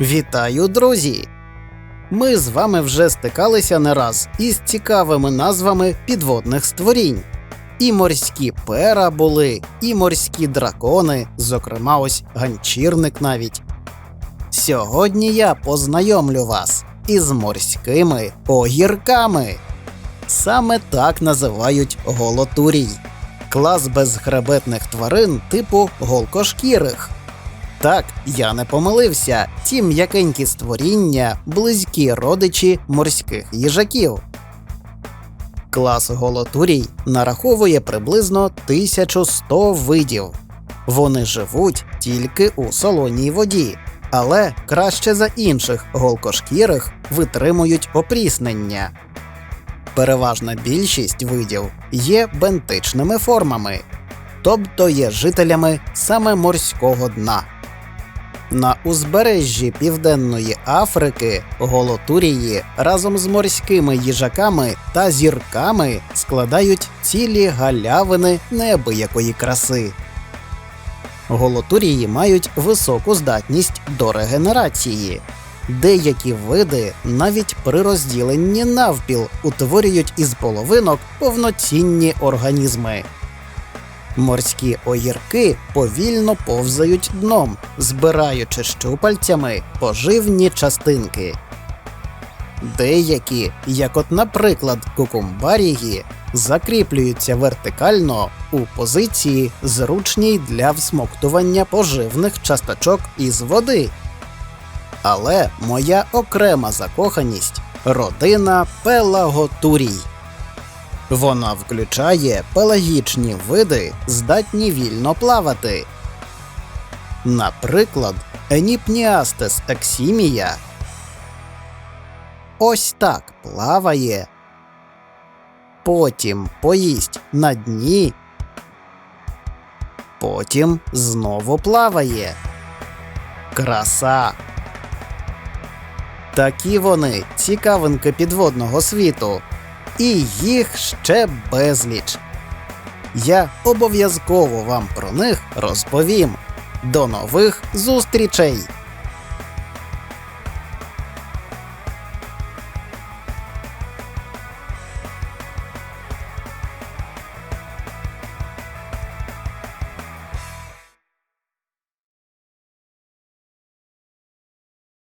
Вітаю, друзі! Ми з вами вже стикалися не раз із цікавими назвами підводних створінь. І морські пера були, і морські дракони, зокрема, ось ганчірник навіть. Сьогодні я познайомлю вас із морськими огірками. Саме так називають голотурій клас безхребетних тварин типу голкошкірих. Так, я не помилився. Ті м'якенькі створіння, близькі родичі морських їжаків. Клас голотурій нараховує приблизно 1100 видів. Вони живуть тільки у солоній воді, але краще за інших голкошкірих витримують опріснення. Переважна більшість видів є бентичними формами, тобто є жителями саме морського дна. На узбережжі Південної Африки голотурії разом з морськими їжаками та зірками складають цілі галявини неабиякої краси. Голотурії мають високу здатність до регенерації. Деякі види навіть при розділенні навпіл утворюють із половинок повноцінні організми. Морські огірки повільно повзають дном, збираючи щупальцями поживні частинки. Деякі, як от, наприклад, кукумбарії, закріплюються вертикально у позиції, зручній для всмоктування поживних часточок із води. Але моя окрема закоханість родина пелаготурій. Вона включає пелагічні види, здатні вільно плавати. Наприклад, Еніпніастес ексімія ось так плаває. Потім поїсть на дні. Потім знову плаває. Краса. Такі вони цікавинки підводного світу. І їх ще безліч. Я обов'язково вам про них розповім. До нових зустрічей!